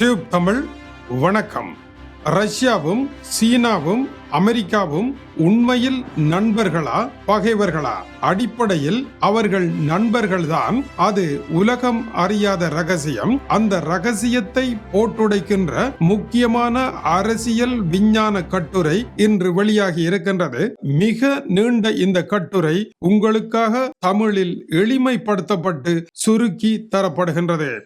Tube Tamil வணக்கம். ரஷ்யாவும் சீனாவும் அமெரிக்காவும் உண்மையில் நண்பர்களா பகைவர்களா? அடிப்படையில் அவர்கள் நண்பர்கள்தான். அது உலகம் அறியாத ரகசியம். அந்த ரகசியத்தை போட்டுடைக்கின்ற முக்கியமான அரசியல் விஞ்ஞான கட்டுரை இன்று வெளியாகி இருக்கின்றது. மிக நீண்ட இந்த கட்டுரை உங்களுக்காக தமிழில் எளிமைப்படுத்தப்பட்டு சுருக்கி தரப்படுகின்றது.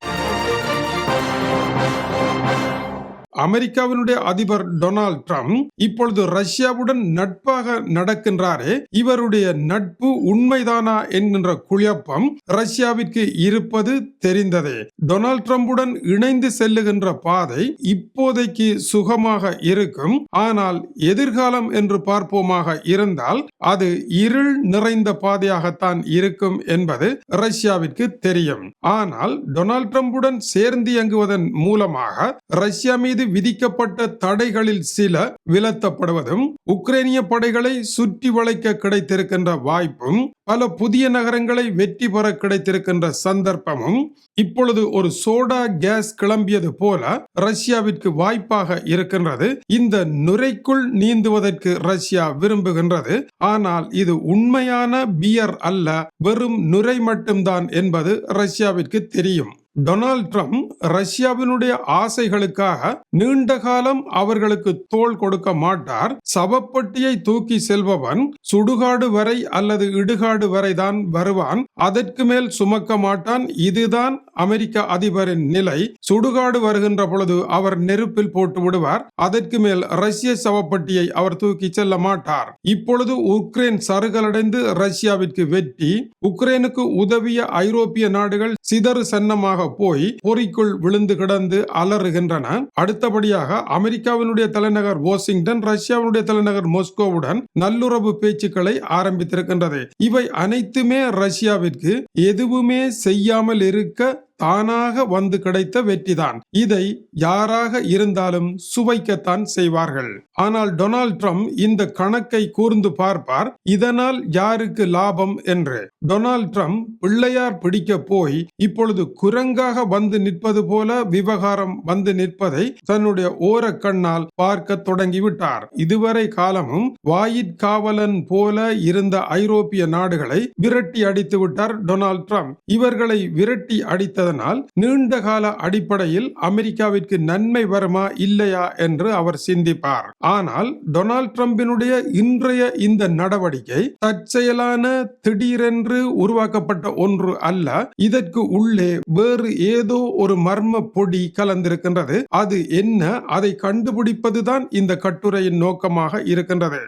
அமெரிக்காவினுடைய அதிபர் டொனால்ட் ட்ரம்ப் இப்பொழுது ரஷ்யாவுடன் நட்பாக நடக்கின்றாரே. இவருடைய நட்பு உண்மைதானா என்கின்ற குழப்பம் ரஷ்யாவிற்கு இருப்பது தெரிந்ததே. டொனால்ட் ட்ரம்புடன் இணைந்து செல்லுகின்ற பாதை இப்போதைக்கு சுகமாக இருக்கும். ஆனால் எதிர்காலம் என்று பார்ப்போமாக இருந்தால் அது இருள் நிறைந்த பாதையாகத்தான் இருக்கும் என்பது ரஷ்யாவிற்கு தெரியும். ஆனால் டொனால்ட் ட்ரம்புடன் சேர்ந்து இயங்குவதன் மூலமாக ரஷ்யா மீது விதிக்கப்பட்ட தடைகளில் சில விலத்தப்படுவதும் உக்ரைனிய படைகளை சுற்றி வளைக்க கிடைத்திருக்கின்ற வாய்ப்பும் பல புதிய நகரங்களை வெற்றி பெற கிடைத்திருக்கின்ற சந்தர்ப்பமும் இப்பொழுது ஒரு சோடா கேஸ் கிளம்பியது போல ரஷ்யாவிற்கு வாய்ப்பாக இருக்கின்றது. இந்த நுரைக்குள் நீந்துவதற்கு ரஷ்யா விரும்புகின்றது. ஆனால் இது உண்மையான பியர் அல்ல வெறும் நுரை மட்டும்தான் என்பது ரஷ்யாவிற்கு தெரியும். டொனால்ட் ட்ரம்ப் ரஷ்யாவினுடைய ஆசைகளுக்காக நீண்ட காலம் அவர்களுக்கு தோள் கொடுக்க மாட்டார். சவப்பட்டியை தூக்கி செல்பவன் சுடுகாடு வரை அல்லது இடுகாடு வரை தான் வருவான். அதற்கு மேல் சுமக்க மாட்டான். இதுதான் அமெரிக்க அதிபரின் நிலை. சுடுகாடு வருகின்ற பொழுது அவர் நெருப்பில் போட்டு விடுவார். அதற்கு மேல் ரஷ்ய சவப்பட்டியை அவர் தூக்கி செல்ல மாட்டார். இப்பொழுது உக்ரைன் சருகலடைந்து ரஷ்யாவிற்கு வெற்றி உக்ரைனுக்கு உதவிய ஐரோப்பிய நாடுகள் சிதறு சன்னமாக போய் பொறிக்குள் விழுந்து கிடந்து அலறுகின்றன. அடுத்தபடியாக அமெரிக்காவினுடைய தலைநகர் வாஷிங்டன் ரஷ்யாவினுடைய தலைநகர் மோஸ்கோவுடன் நல்லுறவு பேச்சுக்களை ஆரம்பித்திருக்கின்றது. இவை அனைத்துமே ரஷ்யாவிற்கு எதுவுமே செய்யாமல் இருக்க தானாக வந்து கிடைத்த வெற்றிதான். இதை யாராக இருந்தாலும் சுவைக்கத்தான் செய்வார்கள். ஆனால் டொனால்ட் ட்ரம்ப் இந்த கணக்கை கூர்ந்து பார்ப்பார் இதனால் யாருக்கு லாபம் என்று. டொனால்ட் ட்ரம்ப் பிள்ளையார் பிடிக்க போய் இப்பொழுது குரங்காக வந்து நிற்பது போல விவகாரம் வந்து நிற்பதை தன்னுடைய ஓர கண்ணால் பார்க்க தொடங்கிவிட்டார். இதுவரை காலமும் வாயிற்காவலன் போல இருந்த ஐரோப்பிய நாடுகளை விரட்டி அடித்து விட்டார் டொனால்ட் ட்ரம்ப். இவர்களை விரட்டி அடித்த இருப்பதனால் நீண்டகால அடிப்படையில் அமெரிக்காவிற்கு நன்மை வருமா இல்லையா என்று அவர் சிந்திப்பார். ஆனால் டொனால்ட் டிரம்பினுடைய இன்றைய இந்த நடவடிக்கை தற்செயலான திடீரென்று உருவாக்கப்பட்ட ஒன்று அல்ல இதற்கு உள்ளே வேறு ஏதோ ஒரு மர்ம பொடி கலந்திருக்கின்றது. அது என்ன? அதை கண்டுபிடிப்பதுதான் இந்த கட்டுரையின் நோக்கமாக இருக்கின்றது.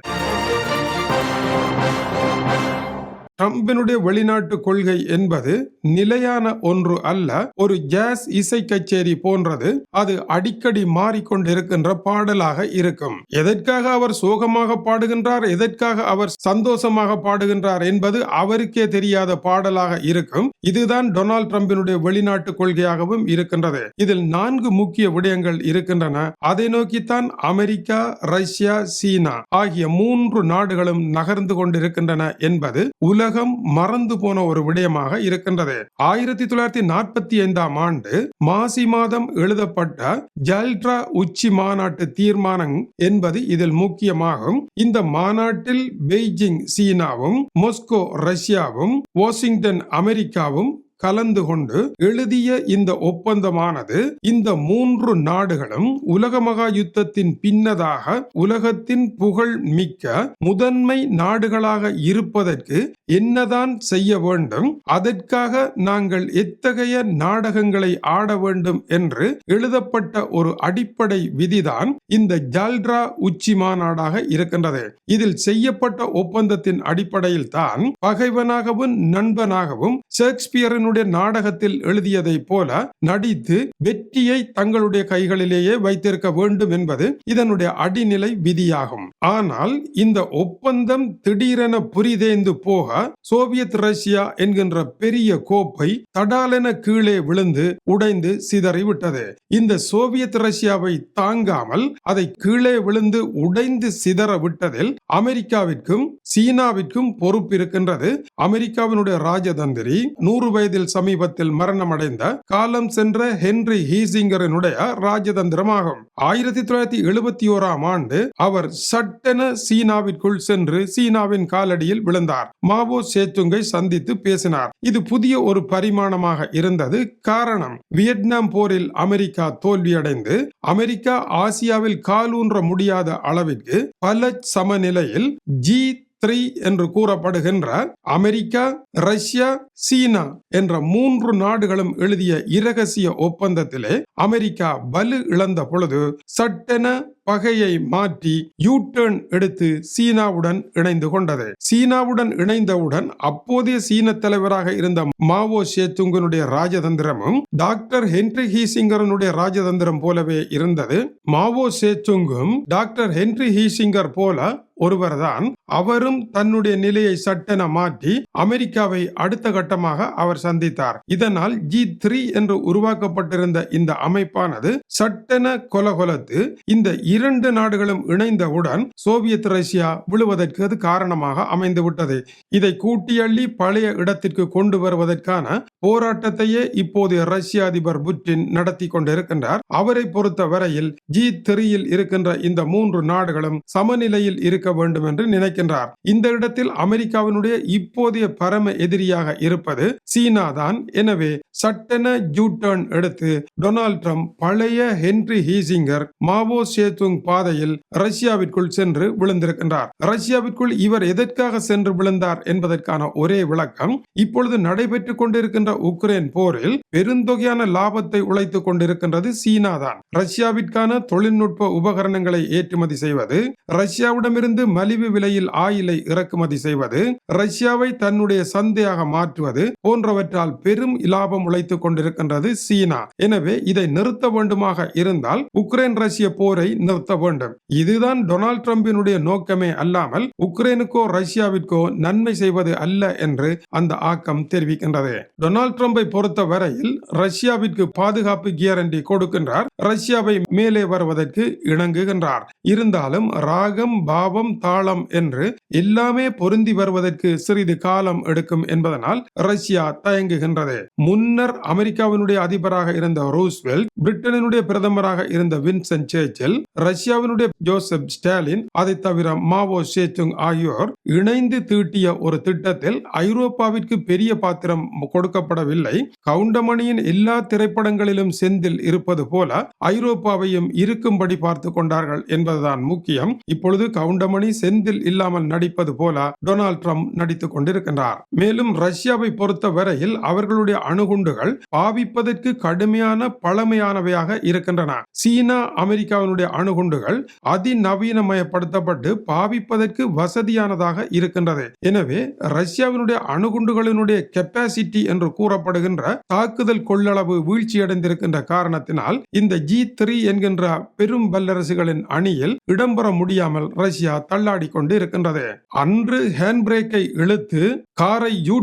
ட்ரம்பினுடைய வெளிநாட்டு கொள்கை என்பது நிலையான ஒன்று அல்ல. ஒரு ஜாஸ் இசை கச்சேரி போன்றது. அது அடிக்கடி மாறிக்கொண்டிருக்கின்ற பாடலாக இருக்கும். எதற்காக அவர் சோகமாக பாடுகின்றார்? எதற்காக அவர் சந்தோஷமாக பாடுகின்றார் என்பது அவருக்கே தெரியாத பாடலாக இருக்கும். இதுதான் டொனால்ட் ட்ரம்பினுடைய வெளிநாட்டு கொள்கையாகவும் இருக்கின்றது. இதில் நான்கு முக்கிய விடயங்கள் இருக்கின்றன. அதை நோக்கித்தான் அமெரிக்கா ரஷ்யா சீனா ஆகிய மூன்று நாடுகளும் நகர்ந்து கொண்டிருக்கின்றன என்பது உலக உலகம் மறந்து போன ஒரு விடயமாக இருக்கின்றது. ஆயிரத்தி தொள்ளாயிரத்தி நாற்பத்தி ஐந்தாம் ஆண்டு மாசி மாதம் எழுதப்பட்ட ஜல்ட்ரா உச்சி மாநாட்டு தீர்மானம் என்பது இதில் முக்கியமாகும். இந்த மாநாட்டில் பெய்ஜிங் சீனாவும் மொஸ்கோ ரஷ்யாவும் வாஷிங்டன் அமெரிக்காவும் கலந்து கொண்டு எழுதிய இந்த ஒப்பந்தமானது இந்த மூன்று நாடுகளும் உலக மகா யுத்தத்தின் பின்னதாக உலகத்தின் புகழ் மிக்க முதன்மை நாடுகளாக இருப்பதற்கு என்னதான் செய்ய வேண்டும் அதற்காக நாங்கள் எத்தகைய நாடகங்களை ஆட வேண்டும் என்று எழுதப்பட்ட ஒரு அடிப்படை விதிதான் இந்த ஜால்ரா உச்சி மாநாடாக இருக்கின்றது. இதில் செய்யப்பட்ட ஒப்பந்தத்தின் அடிப்படையில் தான் பகைவனாகவும் நண்பனாகவும் ஷேக்ஸ்பியரின் தன்னுடைய நாடகத்தில் எழுதியதை போல நடித்து வெற்றியை தங்களுடைய கைகளிலேயே வைத்திருக்க வேண்டும் என்பது இதனுடைய அடிநிலை விதியாகும். ஆனால் இந்த ஒப்பந்தம் திடீரென புரிதேந்து போக சோவியத் ரஷ்யா என்கின்ற பெரிய கோப்பை தடாலென கீழே விழுந்து உடைந்து சிதறிவிட்டது. இந்த சோவியத் ரஷ்யாவை தாங்காமல் அதை கீழே விழுந்து உடைந்து சிதற விட்டதில் அமெரிக்காவிற்கும் சீனாவிற்கும் பொறுப்பு இருக்கின்றது. அமெரிக்காவினுடைய ராஜதந்திரி நூறு வயது வயதில் சமீபத்தில் மரணமடைந்த காலம் சென்ற ஹென்றி ஹீசிங்கரனுடைய ராஜதந்திரமாகும். ஆயிரத்தி தொள்ளாயிரத்தி எழுபத்தி ஓராம் ஆண்டு அவர் சட்டென சீனாவிற்குள் சென்று சீனாவின் காலடியில் விழுந்தார். மாவோ சேத்துங்கை சந்தித்து பேசினார். இது புதிய ஒரு பரிமாணமாக இருந்தது காரணம் வியட்நாம் போரில் அமெரிக்கா தோல்வியடைந்து அமெரிக்கா ஆசியாவில் காலூன்ற முடியாத அளவிற்கு பல சமநிலையில் ஜி த்ரீ என்று கூறப்படுகின்ற அமெரிக்கா ரஷ்யா சீனா என்ற மூன்று நாடுகளும் எழுதிய இரகசிய ஒப்பந்தத்திலே அமெரிக்கா வலு இழந்த பொழுது சட்டென பகையை மாற்றி யூ டர்ன் எடுத்து சீனாவுடன் இணைந்து கொண்டது. சீனாவுடன் இணைந்தவுடன் அப்போதைய சீன தலைவராக இருந்த மாவோ சேத்துங்கனுடைய ராஜதந்திரமும் டாக்டர் ஹென்ரி ஹீசிங்கரனுடைய ராஜதந்திரம் போலவே இருந்தது. மாவோ சேத்துங்கும் டாக்டர் ஹென்ரி ஹீசிங்கர் போல ஒருவர்தான் அவரும் தன்னுடைய நிலையை சட்டென மாற்றி அமெரிக்காவை அடுத்த கட்டமாக அவர் சந்தித்தார். இதனால் ஜி த்ரீ என்று உருவாக்கப்பட்டிருந்த இந்த அமைப்பானது சட்டென கொலகொலத்து இந்த இரண்டு நாடுகளும் இணைந்தவுடன் சோவியத் ரஷ்யா விழுவதற்கு அது காரணமாக அமைந்துவிட்டது. இதை கூட்டியள்ளி பழைய இடத்திற்கு கொண்டு வருவதற்கான போராட்டத்தையே இப்போதைய ரஷ்ய அதிபர் புட்டின் நடத்தி கொண்டிருக்கின்றார். அவரை பொறுத்த வரையில் ஜி த்ரீயில் இருக்கின்ற இந்த மூன்று நாடுகளும் சமநிலையில் இருக்க வேண்டும் என்று நினைக்கின்றார். இந்த இடத்தில் அமெரிக்காவினுடைய இப்போதைய பரம எதிரியாக இருப்பது சீனா தான் எனவே சட்டென ஜூட்டர்ன் எடுத்து டொனால்ட் ட்ரம்ப் பழைய ஹென்றி ஹீசிங்கர் மாவோ சேதுங் பாதையில் ரஷ்யாவிற்குள் சென்று விழுந்திருக்கின்றார். ரஷ்யாவிற்குள் இவர் எதற்காக சென்று விழுந்தார் என்பதற்கான ஒரே விளக்கம் இப்பொழுது நடைபெற்றுக் கொண்டிருக்கின்ற உக்ரைன் போரில் பெருந்தொகையான லாபத்தை உழைத்துக் கொண்டிருக்கின்றது சீனா தான். ரஷ்யாவிற்கான தொழில்நுட்ப உபகரணங்களை ஏற்றுமதி செய்வது ரஷ்யாவிடமிருந்து மலிவு விலையில் ஆயிலை இறக்குமதி செய்வது ரஷ்யாவை தன்னுடைய சந்தையாக மாற்றுவது போன்றவற்றால் பெரும் லாபம் உழைத்துக் கொண்டிருக்கின்றது சீனா. எனவே இதை நிறுத்த வேண்டுமாக இருந்தால் உக்ரைன் ரஷ்ய போரை நிறுத்த வேண்டும். இதுதான் டொனால்ட் ட்ரம்பினுடைய நோக்கமே அல்லாமல் உக்ரைனுக்கோ ரஷ்யாவிற்கோ நன்மை செய்வது அல்ல என்று அந்த ஆக்கம் தெரிவிக்கின்றது. டொனால்ட் ட்ரம்பை பொறுத்த வரையில் ரஷ்யாவிற்கு பாதுகாப்பு கேரண்டி கொடுக்கின்றார். ரஷ்யாவை மேலே வருவதற்கு இணங்குகின்றார். இருந்தாலும் ராகம் பாவம் தாளம் என்று எல்லாமே பொருந்தி வருவதற்கு சிறிது காலம் எடுக்கும் என்பதனால் ரஷ்யா தயங்குகின்றது. முன்னர் அமெரிக்காவினுடைய அதிபராக இருந்த ரூஸ்வெல்ட் பிரிட்டனினுடைய பிரதமராக இருந்த வின்சென்ட் சேர்ச்சில் ரஷ்யாவினுடைய ஜோசப் ஸ்டாலின் அதை தவிர மாவோ சேச்சுங் ஆகியோர் இணைந்து தீட்டிய ஒரு திட்டத்தில் ஐரோப்பாவிற்கு பெரிய பாத்திரம் கொடுக்க கொடுக்கப்படவில்லை கவுண்டமணியின் எல்லா திரைப்படங்களிலும் செந்தில் இருப்பது போல ஐரோப்பாவையும் இருக்கும்படி பார்த்து கொண்டார்கள் என்பதுதான் முக்கியம். இப்பொழுது கவுண்டமணி செந்தில் இல்லாமல் நடிப்பது போல டொனால்ட் ட்ரம்ப் நடித்துக் கொண்டிருக்கின்றார். மேலும் ரஷ்யாவை பொறுத்த வரையில் அவர்களுடைய அணுகுண்டுகள் பாவிப்பதற்கு கடுமையான பழமையானவையாக இருக்கின்றன. சீனா அமெரிக்காவினுடைய அணுகுண்டுகள் அதிநவீனமயப்படுத்தப்பட்டு பாவிப்பதற்கு வசதியானதாக இருக்கின்றது. எனவே ரஷ்யாவினுடைய அணுகுண்டுகளினுடைய கெப்பாசிட்டி என்று கூறப்படுகின்ற தாக்குதல் கொள்ளளவு வீழ்ச்சியடைந்திருக்கின்ற காரணத்தினால் இந்த ஜி த்ரீ என்கின்ற பெரும் வல்லரசுகளின் அணியில் இடம்பெற முடியாமல் ரஷ்யா தள்ளாடி கொண்டு இருக்கின்றது அன்று ஹேண்ட் பிரேக்கை இழுத்து காரை யூ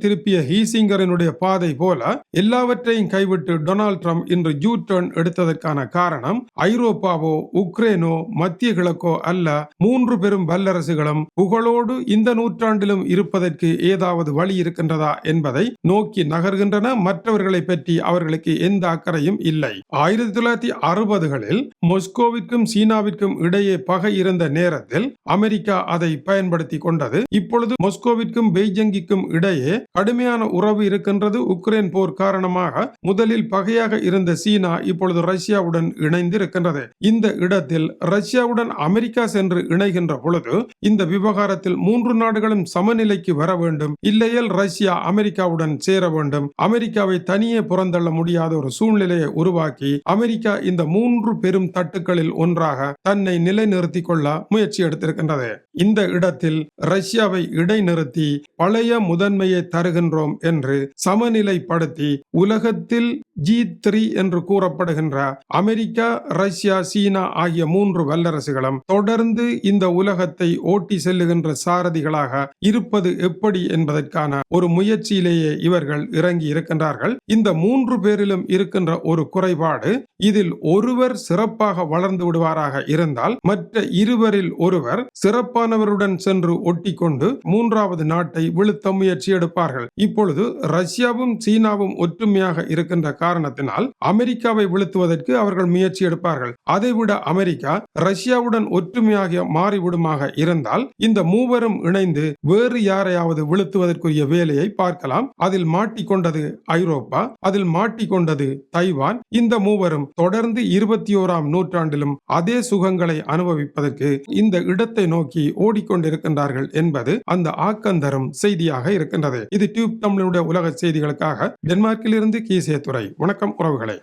திருப்பிய ஹீசிங்கரனுடைய பாதை போல எல்லாவற்றையும் கைவிட்டு டொனால்ட் ட்ரம்ப் இன்று யூ டர்ன் எடுத்ததற்கான காரணம் ஐரோப்பாவோ உக்ரைனோ மத்திய கிழக்கோ அல்ல மூன்று பெரும் வல்லரசுகளும் புகழோடு இந்த நூற்றாண்டிலும் இருப்பதற்கு ஏதாவது வழி இருக்கின்றதா என்பதை நோக்கி நோக்கி நகர்கின்றன. மற்றவர்களை பற்றி அவர்களுக்கு எந்த அக்கறையும் இல்லை. ஆயிரத்தி தொள்ளாயிரத்தி அறுபதுகளில் மொஸ்கோவிற்கும் சீனாவிற்கும் இடையே பகை இருந்த நேரத்தில் அமெரிக்கா அதை பயன்படுத்தி கொண்டது. இப்பொழுது மொஸ்கோவிற்கும் பெய்ஜங்கிற்கும் இடையே கடுமையான உறவு இருக்கின்றது. உக்ரைன் போர் காரணமாக முதலில் பகையாக இருந்த சீனா இப்பொழுது ரஷ்யாவுடன் இணைந்து இருக்கின்றது இந்த இடத்தில் ரஷ்யாவுடன் அமெரிக்கா சென்று இணைகின்ற பொழுது இந்த விவகாரத்தில் மூன்று நாடுகளும் சமநிலைக்கு வர வேண்டும். இல்லையேல் ரஷ்யா அமெரிக்காவுடன் சேர வேண்டும். அமெரிக்காவை தனியே புறந்தள்ள முடியாத ஒரு சூழ்நிலையை உருவாக்கி அமெரிக்கா இந்த மூன்று பெரும் தட்டுக்களில் ஒன்றாக தன்னை நிலைநிறுத்திக் கொள்ள முயற்சி எடுத்திருக்கின்றது. இந்த இடத்தில் ரஷ்யாவை இடைநிறுத்தி பழைய முதன்மையை தருகின்றோம் என்று சமநிலைப்படுத்தி உலகத்தில் ஜி த்ரீ என்று கூறப்படுகின்ற அமெரிக்கா ரஷ்யா சீனா ஆகிய மூன்று வல்லரசுகளும் தொடர்ந்து இந்த உலகத்தை ஓட்டி செல்லுகின்ற சாரதிகளாக இருப்பது எப்படி என்பதற்கான ஒரு முயற்சியிலேயே இவர்கள் இறங்கி இருக்கின்றார்கள். இந்த மூன்று பேரிலும் இருக்கின்ற ஒரு குறைபாடு இதில் ஒருவர் சிறப்பாக வளர்ந்து விடுவாராக இருந்தால் மற்ற இருவரில் ஒருவர் சிறப்பானவருடன் சென்று ஒட்டிக்கொண்டு மூன்றாவது நாட்டை வீழ்த்த முயற்சி எடுப்பார்கள். இப்பொழுது ரஷ்யாவும் சீனாவும் ஒற்றுமையாக இருக்கின்ற காரணத்தினால் அமெரிக்காவை வீழ்த்துவதற்கு அவர்கள் முயற்சி எடுப்பார்கள். அதைவிட அமெரிக்கா ரஷ்யாவுடன் ஒற்றுமையாக மாறிவிடுமாக இருந்தால் இந்த மூவரும் இணைந்து வேறு யாரையாவது வீழ்த்துவதற்குரிய வேலையை பார்க்கலாம். அதில் மாட்டிக்கொண்டது ஐரோப்பா அதில் மாட்டிக்கொண்டது தைவான். இந்த மூவரும் தொடர்ந்து இருபத்தி ஓராம் நூற்றாண்டிலும் அதே சுகங்களை அனுபவிப்பதற்கு இந்த இடத்தை நோக்கி ஓடிக்கொண்டிருக்கின்றார்கள் என்பது அந்த ஆக்கந்தரும் செய்தியாக இருக்கின்றது. இது டியூப் தமிழனுடைய உலக செய்திகளுக்காக. டென்மார்க்கிலிருந்து கீசே துறை வணக்கம் உறவுகளே.